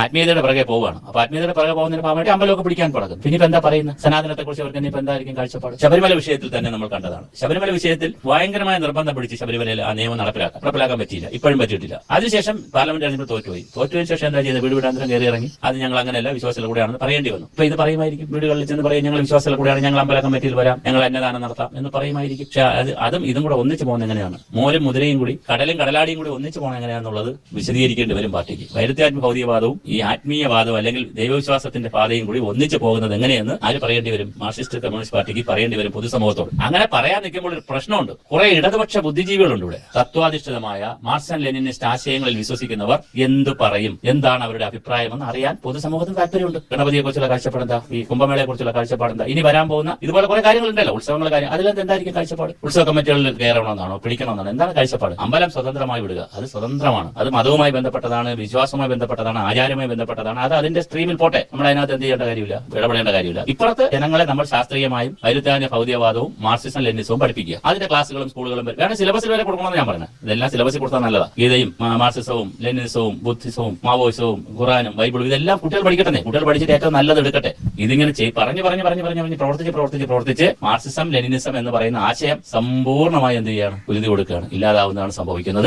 ആത്മീയതയുടെ പിറകെ പോവുകയാണ്. അപ്പൊ ആത്മീയതയുടെ പിറകെ പോകുന്നതിന് വേണ്ടി അമ്പലമൊക്കെ പിടിക്കാൻ തുടങ്ങും. പിന്നെ ഇപ്പൊ എന്താ പറയുന്നത്? സനാതനത്തെ കുറിച്ച് അവർക്ക് ഇനിയിപ്പോ എന്തായിരിക്കും കാഴ്ചപ്പാട്? ശബരിമല വിഷയത്തിൽ തന്നെ നമ്മൾ കണ്ടതാണ്. ശബരിമല വിഷയത്തിൽ ഭയങ്കരമായ നിർബന്ധം പിടിച്ച് ശബരിമലയിൽ ആ നിയമം നടപ്പിലാക്കാൻ നടപ്പിലാക്കാൻ പറ്റിയില്ല. ഇപ്പോഴും പറ്റിയിട്ടില്ല. അതിനുശേഷം പാർലമെന്റ് തെരഞ്ഞെടുപ്പ് തോറ്റുപോയി. തോറ്റുപോയതിനു ശേഷം എന്താ ചെയ്തത്? വീട് വീടാന്തരം കയറി ഇറങ്ങി. അത് ഞങ്ങൾ അങ്ങനെയല്ല വിശ്വാസത്തിൽ കൂടെയാണെന്ന് പറയേണ്ടി വന്നു. ഇപ്പൊ ഇത് പറയുമായിരിക്കും. വീടുകളിൽ ചെന്ന് പറയും ഞങ്ങൾ വിശ്വാസത്തിൽ കൂടെയാണ് ഞങ്ങൾ അമ്പല കമ്മിറ്റിയിൽ വരാം ഞങ്ങൾ അന്നദാനം നടത്താം എന്ന് പറയുമായിരിക്കും. പക്ഷെ അത് അതും ഇതും കൂടെ ഒന്നിച്ച് പോകുന്നത് എങ്ങനെയാണ്? മോരും മുതിരയും കൂടി കടലും കടലാടിയും കൂടി ഒന്നിച്ച് പോകണം എങ്ങനെയാണെന്നുള്ളത് വിശദീകരിക്കേണ്ടി വരും പാർട്ടിക്ക്. വൈരുദ്ധ്യാത്മ ഭൗതികവാദവും ഈ ആത്മീയവാദം അല്ലെങ്കിൽ ദൈവവിശ്വാസത്തിന്റെ പാതയും കൂടി ഒന്നിച്ചു പോകുന്നത് എങ്ങനെയെന്ന് ആര് പറയേണ്ടി വരും? മാർക്സിസ്റ്റ് കമ്മ്യൂണിസ്റ്റ് പാർട്ടിക്ക് പറയേണ്ടി വരും പൊതുസമൂഹത്തോട്. അങ്ങനെ പറയാൻ നിൽക്കുമ്പോൾ ഒരു പ്രശ്നമുണ്ട്. കുറെ ഇടതുപക്ഷ ബുദ്ധിജീവികളുണ്ട് ഇവിടെ തത്വാധിഷ്ഠിതമായ മാർക്സ് ആൻഡ് ലെനിനിസ്റ്റ് ആശയങ്ങളിൽ വിശ്വസിക്കുന്നവർ എന്ത് പറയും? എന്താണ് അവരുടെ അഭിപ്രായമെന്ന് അറിയാൻ പൊതുസമൂഹത്തിന് താല്പര്യമുണ്ട്. ഗണപതിയെ കുറിച്ചുള്ള കാഴ്ചപ്പാട് എന്താ? ഈ കുംഭമേളയെ കുറിച്ചുള്ള കാഴ്ചപ്പാട് എന്താ? ഇനി വരാൻ പോകുന്ന ഇതുപോലെ കുറെ കാര്യങ്ങളുണ്ടല്ലോ. ഉത്സവങ്ങളുടെ കാര്യം. അതിലെന്ത് എന്തായിരിക്കും കാഴ്ചപ്പാട്? ഉത്സവ കമ്മിറ്റികളിൽ കയറണമെന്നാണോ? പിടിക്കണമെന്നാണോ? എന്താണ് കാഴ്ചപ്പാട്? അമ്പലം സ്വതന്ത്രമായി വിടുക. അത് സ്വതന്ത്രമാണ്. അത് മതവുമായി ബന്ധപ്പെട്ടതാണ് വിശ്വാസവുമായി ബന്ധപ്പെട്ടതാണ് ആചാരവുമായി ബന്ധപ്പെട്ടതാണ്. അത് അതിന്റെ സ്ട്രീമിൽ പോട്ടെ. നമ്മൾ അതിനകത്ത് എന്ത് ചെയ്യേണ്ട കാര്യമില്ല? ഇടപെടേണ്ട കാര്യമില്ല. ഇപ്പുറത്ത് ജനങ്ങളെ നമ്മൾ ശാസ്ത്രീയമായും വൈരുദ്ധാന്യ ഭൗതികവാദവും മാർക്സിസം ലെനിസവും പഠിപ്പിക്കുക. അതിന്റെ ക്ലാസ്സുകളും സ്കൂളുകളും. കാരണം സിലബസിൽ വരെ കൊടുക്കണമെന്ന് ഞാൻ പറഞ്ഞത് ഇതെല്ലാം സിലബസിൽ കൊടുത്താൽ നല്ലതാണ് ഗീതയും മാർക്സിസവും ലെനിസവും ബുദ്ധിസവും മാവോയിസവും ഖുറാനും ബൈബിളും ഇതെല്ലാം കുട്ടികൾ പഠിക്കട്ടെ കുട്ടികൾ പഠിച്ചിട്ട് ഏറ്റവും നല്ലത് എടുക്കട്ടെ. ഇതിങ്ങനെ പറഞ്ഞു പറഞ്ഞു പറഞ്ഞു പറഞ്ഞു പറഞ്ഞ് പ്രവർത്തിച്ച് പ്രവർത്തിച്ച് പ്രവർത്തിച്ച് മാർക്സിസം ലെനിനിസം എന്ന് പറയുന്ന ആശയം സമ്പൂർണമായി എന്ത് ചെയ്യുകയാണ് ഉരുതി കൊടുക്കുകയാണ്. ഇല്ലാതാവുന്നതാണ് സംഭവിക്കുന്നത്.